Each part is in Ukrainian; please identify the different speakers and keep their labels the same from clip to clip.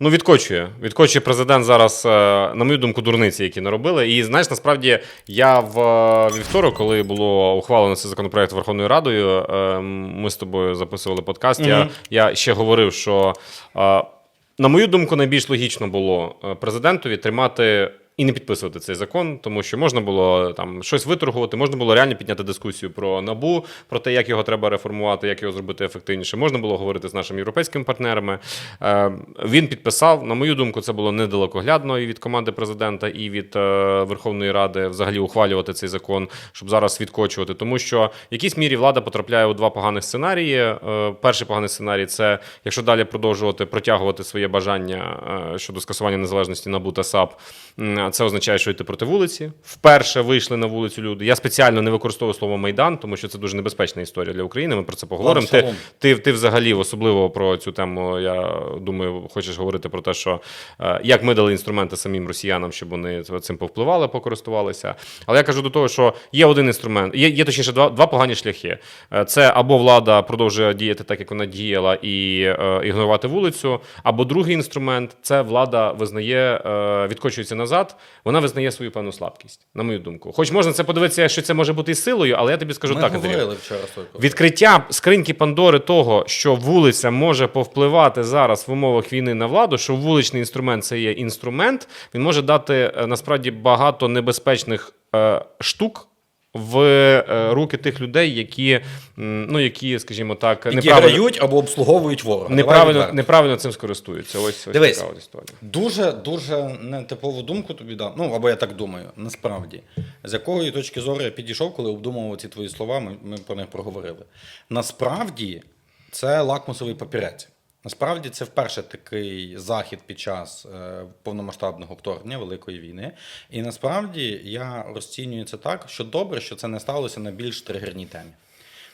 Speaker 1: Ну, відкочує. Відкочує президент зараз, е, на мою думку, дурниці, які наробили. І знаєш, насправді я в е, вівторок, коли було ухвалено цей законопроект Верховною Радою, е, ми з тобою записували подкаст. Я, я ще говорив, що, е, на мою думку, найбільш логічно було президентові тримати. І не підписувати цей закон, тому що можна було там щось виторгувати, можна було реально підняти дискусію про набу, про те, як його треба реформувати, як його зробити ефективніше. Можна було говорити з нашими європейськими партнерами. Е, він підписав. На мою думку, це було недалекоглядно і від команди президента, і від е, Верховної Ради взагалі ухвалювати цей закон, щоб зараз відкочувати. Тому що в якійсь мірі влада потрапляє у два поганих сценарії. Е, перший поганий сценарій це якщо далі продовжувати протягувати своє бажання е, щодо скасування незалежності НАБУ та САП. М, Це означає, що йти проти вулиці. Вперше вийшли на вулицю люди. Я спеціально не використовую слово майдан, тому що це дуже небезпечна історія для України. Ми про це поговоримо. Ти, ти, ти взагалі особливо про цю тему. Я думаю, хочеш говорити про те, що е, як ми дали інструменти самим росіянам, щоб вони цим повпливали, покористувалися. Але я кажу до того, що є один інструмент, є, є точніше два, два погані шляхи. Е, Це або влада продовжує діяти так, як вона діяла, і е, ігнорувати вулицю, або другий інструмент це влада визнає, е, відкочується назад. Вона визнає свою певну слабкість, на мою думку. Хоч можна це подивитися, що це може бути і силою, але я тобі скажу
Speaker 2: Ми
Speaker 1: так, Андрій. Відкриття скриньки Пандори того, що вулиця може повпливати зараз в умовах війни на владу, що вуличний інструмент це є інструмент, він може дати е, насправді багато небезпечних е, штук. В е, руки тих людей, які, ну які, скажімо так,
Speaker 2: Які
Speaker 1: неправильно,
Speaker 2: грають або обслуговують ворога.
Speaker 1: Неправильно, неправильно цим скористуються. Ось, ось
Speaker 2: Дивись.
Speaker 1: така історія.
Speaker 2: Дуже дуже нетипову думку тобі дав. Ну або я так думаю, насправді. З якої точки зору я підійшов, коли обдумував ці твої слова, ми, ми про них проговорили. Насправді це лакмусовий папірець. Насправді це вперше такий захід під час е, повномасштабного вторгнення Великої війни. І насправді я розцінюю це так, що добре, що це не сталося на більш тригерній темі.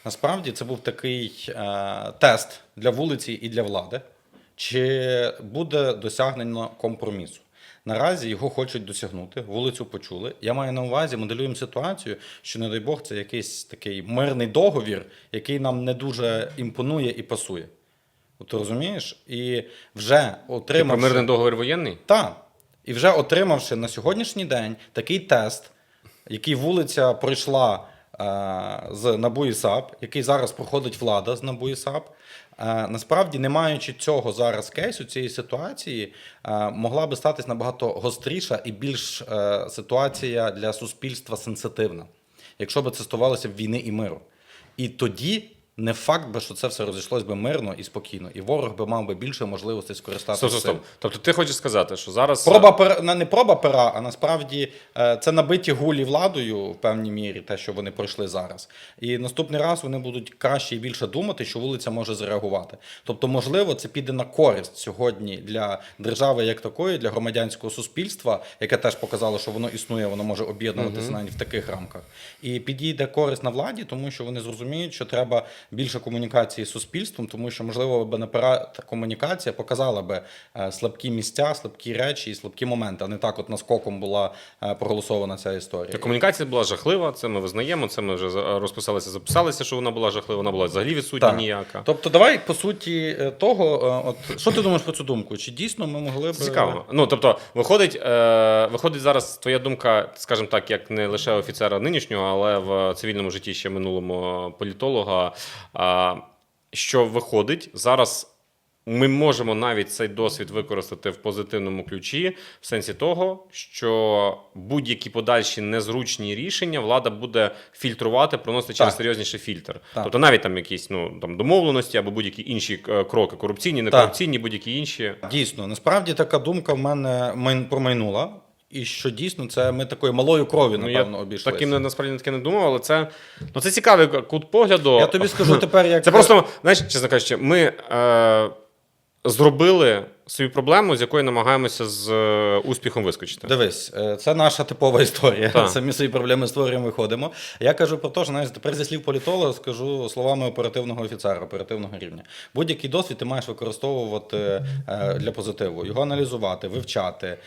Speaker 2: Насправді це був такий е, тест для вулиці і для влади, чи буде досягнено компромісу. Наразі його хочуть досягнути, вулицю почули. Я маю на увазі, моделюємо ситуацію, що, не дай Бог, це якийсь такий мирний договір, який нам не дуже імпонує і пасує. От Ти розумієш? І вже отримавши...
Speaker 1: мирний договір воєнний?
Speaker 2: Так. І вже отримавши на сьогоднішній день такий тест, який вулиця пройшла е, з НАБУ і САП, який зараз проходить влада з НАБУ і САП, е, насправді, не маючи цього зараз кейсу, цієї ситуації, е, могла би статись набагато гостріша і більш е, ситуація для суспільства сенситивна, якщо би це стосувалося війни і миру. І тоді. Не факт би, що це все розійшлось би мирно і спокійно, і ворог би мав би більше можливостей скористатися.
Speaker 1: Стоп, стоп, стоп. Тобто ти хочеш сказати, що зараз
Speaker 2: Проба пера, не проба пера, а насправді е, це набиті гулі владою в певній мірі, те, що вони пройшли зараз. І наступний раз вони будуть краще і більше думати, що вулиця може зреагувати. Тобто, можливо, це піде на користь сьогодні для держави як такої, для громадянського суспільства, яке теж показало, що воно існує, воно може об'єднуватися навіть в таких рамках. І підійде користь на владі, тому що вони зрозуміють, що треба більше комунікації з суспільством, тому що можливо би напера та комунікація показала би е, слабкі місця, слабкі речі і слабкі моменти, а не так, от наскоком була е, проголосована ця історія.
Speaker 1: Та комунікація була жахлива, це ми визнаємо. Це ми вже розписалися, записалися, що вона була жахлива. Вона була взагалі відсутня
Speaker 2: Так.
Speaker 1: ніяка.
Speaker 2: Тобто, давай по суті е, того, от що ти думаєш про цю думку? Чи дійсно ми могли б
Speaker 1: цікаво. Ну тобто, виходить, е, виходить зараз твоя думка, скажімо так, як не лише офіцера нинішнього, але в цивільному житті ще минулому політолога. Що виходить зараз. Ми можемо навіть цей досвід використати в позитивному ключі, в сенсі того, що будь-які подальші незручні рішення влада буде фільтрувати, проносити через серйозніший фільтр.
Speaker 2: Так.
Speaker 1: Тобто навіть там якісь ну там домовленості або будь-які інші е, кроки, корупційні, некорупційні, будь-які інші.
Speaker 2: Дійсно, насправді така думка в мене майн- промайнула. І що дійсно це ми такою малою кров'ю,
Speaker 1: Ну,
Speaker 2: напевно,
Speaker 1: ну,
Speaker 2: обійшлися.
Speaker 1: таким насправді таке не думав, але це, ну, це цікавий кут погляду.
Speaker 2: Я тобі скажу тепер, як
Speaker 1: Це просто, знаєш, чесно кажучи, ми е, зробили свою проблему, з якої намагаємося з е, успіхом вискочити.
Speaker 2: Дивись, е, це наша типова історія.
Speaker 1: Так.
Speaker 2: Самі свої проблеми створюємо, виходимо. Я кажу про те, що знаєш, тепер зі слів політолога скажу словами оперативного офіцера, оперативного рівня. Будь-який досвід ти маєш використовувати е, для позитиву, його аналізувати, вивчати,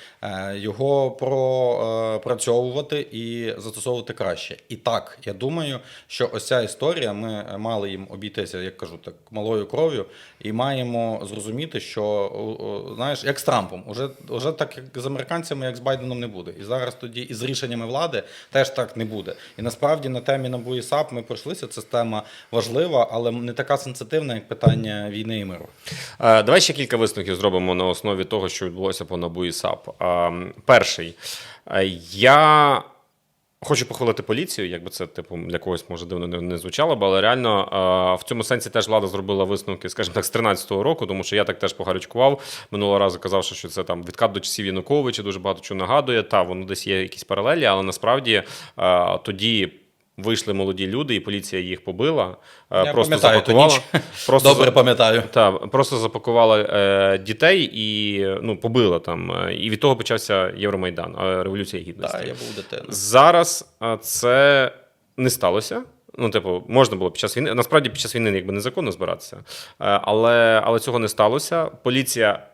Speaker 2: його пропрацьовувати і застосовувати краще. І так, я думаю, що ось ця історія, ми мали їм обійтися, як кажу, так малою кров'ю, і маємо зрозуміти, що знаєш, як з Трампом. Уже, уже так як з американцями, як з Байденом не буде. І зараз тоді із рішеннями влади теж так не буде. І насправді на темі НАБУ і САП ми пройшлися. Це тема важлива, але не така сенситивна, як питання війни і миру.
Speaker 1: Е, Давай ще кілька висновків зробимо на основі того, що відбулося по НАБУ і САП. Е, Перший. Е, Я хочу похвалити поліцію, якби це типу для когось може дивно не, не звучало, б, але реально е, в цьому сенсі теж влада зробила висновки, скажімо так, з 13-го року, тому що я так теж погарячкував минулого разу, казавши, що це там відкат до часів Януковича дуже багато чого нагадує. Та воно десь є якісь паралелі, але насправді е, тоді. Вийшли молоді люди, і поліція їх побила. е,
Speaker 2: Я
Speaker 1: просто
Speaker 2: пам'ятаю ту
Speaker 1: запакувала.
Speaker 2: ніч.
Speaker 1: Просто
Speaker 2: Добре пам'ятаю.
Speaker 1: так, просто запакували е, дітей і ну, побили там. е, І від того почався Євромайдан, е, Революція Гідності.
Speaker 2: Так, я був дитиною.
Speaker 1: Зараз це не сталося. Ну, типу, можна було під час війни. Насправді під час війни якби незаконно збиратися. Але, але цього не сталося. Поліція.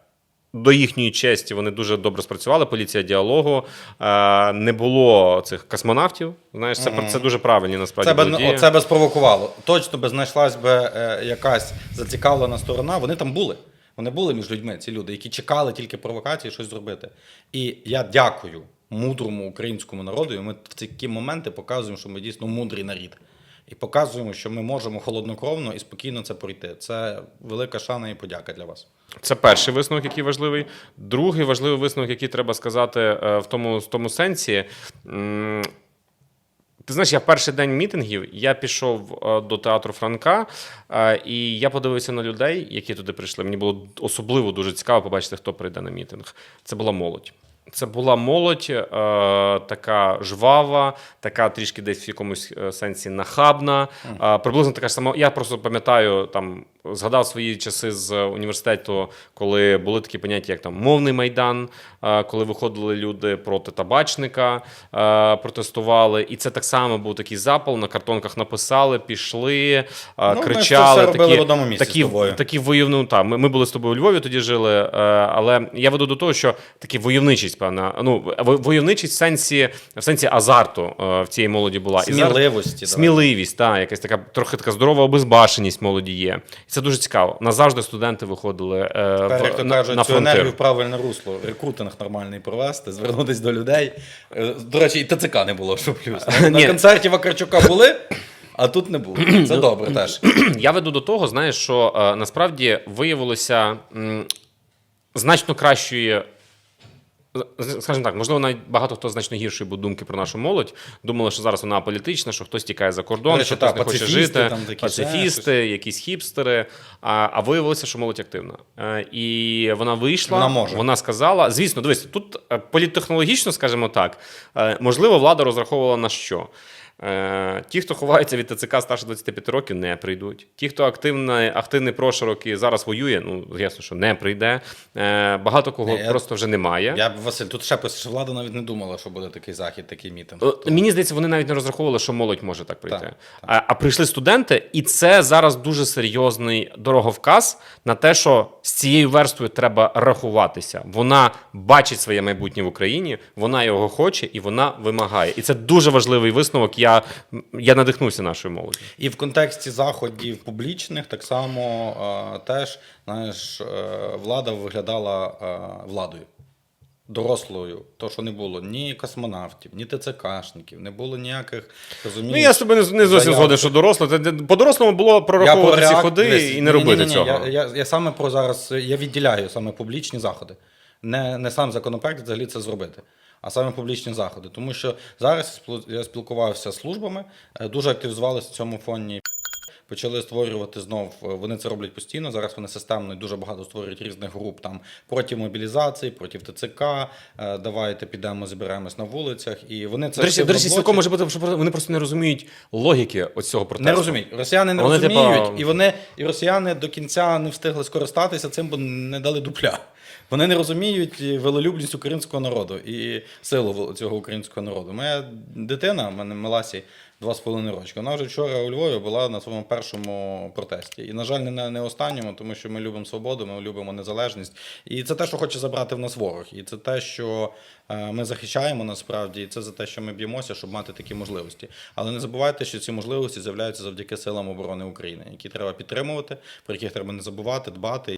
Speaker 1: До їхньої честі вони дуже добре спрацювали. Поліція діалогу е, не було цих космонавтів. Знаєш, це, це дуже правильні насправді.
Speaker 2: Це би,
Speaker 1: були дії.
Speaker 2: би спровокувало. Точно би знайшлась би е, якась зацікавлена сторона. Вони там були. Вони були між людьми, ці люди, які чекали тільки провокації щось зробити. І я дякую мудрому українському народу. І ми в такі моменти показуємо, що ми дійсно мудрий народ. І показуємо, що ми можемо холоднокровно і спокійно це пройти. Це велика шана і подяка для вас.
Speaker 1: Це перший висновок, який важливий. Другий важливий висновок, який треба сказати е, в тому, в тому сенсі. Ти знаєш, я перший день мітингів я пішов е, до театру Франка, е, і я подивився на людей, які туди прийшли. Мені було особливо дуже цікаво побачити, хто прийде на мітинг. Це була молодь. Це була молодь, е, така жвава, така трішки десь в якомусь е, сенсі нахабна. Е, приблизно така ж сама. Я просто пам'ятаю, там згадав свої часи з університету, коли були такі поняття, як там мовний майдан, е, коли виходили люди проти табачника, е, протестували. І це так само був такий запал. На картонках написали, пішли, е,
Speaker 2: Ну, ми
Speaker 1: кричали.
Speaker 2: все
Speaker 1: такі,
Speaker 2: в одному місці
Speaker 1: такі,
Speaker 2: з тобою.
Speaker 1: такі войовну, та, ми, ми були з тобою у Львові, тоді жили, е, але я веду до того, що такі войовничість, певна, ну, войовничість в сенсі, в сенсі азарту е, в цій молоді була. І зараз-
Speaker 2: Сміливості. давай.
Speaker 1: Сміливість, та, якась така трохи така здорова обезбашеність молоді є. І це дуже цікаво. Назавжди студенти виходили е,
Speaker 2: Тепер,
Speaker 1: в,
Speaker 2: як то
Speaker 1: на,
Speaker 2: кажуть,
Speaker 1: на
Speaker 2: цю енергію в правильне русло, рекрутинг нормальний провести, звернутися до людей. Е, До речі, і ТЦК не було, що плюс. На, на концерті Вакарчука були, а тут не було. Це добре теж.
Speaker 1: Я веду до того, знаєш, що е, насправді виявилося м, значно кращої. Скажімо так, можливо, навіть багато хто значно гіршої був думки про нашу молодь. Думали, що зараз вона політична, що хтось тікає за кордон,
Speaker 2: речі,
Speaker 1: що
Speaker 2: хтось
Speaker 1: хтось не хоче жити,
Speaker 2: там такі,
Speaker 1: пацифісти, якісь хіпстери. А, а виявилося, що молодь активна. Е, І вона вийшла,
Speaker 2: Вона може.
Speaker 1: вона сказала. Звісно, дивись, тут е, політтехнологічно, скажімо так, е, можливо, влада розраховувала на що. Е, Ті, хто ховається від ТЦК старше 25 років, не прийдуть. Ті, хто активний, активний прошарок і зараз воює, ну ясно, що не прийде. Е, Багато кого
Speaker 2: я-
Speaker 1: просто вже немає.
Speaker 2: Я б, Василь, тут ще пише, що влада навіть не думала, що буде такий захід, такий мітинг.
Speaker 1: Е, Мені здається, вони навіть не розраховували, що молодь може так прийти.
Speaker 2: Так,
Speaker 1: А, а прийшли студенти, і це зараз дуже серйозний дороговказ на те, що з цією верствою треба рахуватися. Вона бачить своє майбутнє в Україні, вона його хоче і вона вимагає. І це дуже важливий висновок. Я, я надихнувся нашою молоддю.
Speaker 2: І в контексті заходів публічних так само е, теж знаєш, е, влада виглядала е, владою. Дорослою, то що не було ні космонавтів, ні ТЦКшників, не було ніяких розумієш.
Speaker 1: Ну я з тобою не, не зовсім згоден, що доросло. По-дорослому було прораховувати ці ходи
Speaker 2: Дивись,
Speaker 1: і не
Speaker 2: ні-ні-ні-ні,
Speaker 1: робити цього.
Speaker 2: Я, я, я саме про зараз я відділяю саме публічні заходи. Не, не сам законопроект взагалі це зробити, а саме публічні заходи. Тому що зараз я спілкувався з службами, е, дуже активізувалися в цьому фоні. Почали створювати знов. е, Вони це роблять постійно. Зараз вони системно і дуже багато створюють різних груп там проти мобілізації, проти ТЦК. е, Давайте підемо, зберемось на вулицях. І вони це
Speaker 1: речі, до речі, цілком може бути, що вони просто не розуміють логіки оцього протесту.
Speaker 2: Не розуміють. Росіяни не
Speaker 1: Вони,
Speaker 2: розуміють,
Speaker 1: типа-
Speaker 2: і вони і росіяни до кінця не встигли скористатися цим, бо не дали дупля. Вони не розуміють велолюбність українського народу і силу цього українського народу. Моя дитина, в мене Меласі, два з половиною рочки. Вона вже вчора у Львові була на своєму першому протесті. І, на жаль, не, не останньому, тому що ми любимо свободу, ми любимо незалежність. І це те, що хоче забрати в нас ворог. І це те, що е, ми захищаємо насправді, і це за те, що ми б'ємося, щоб мати такі можливості. Але не забувайте, що ці можливості з'являються завдяки силам оборони України, які треба підтримувати, про яких треба не забувати, дбати.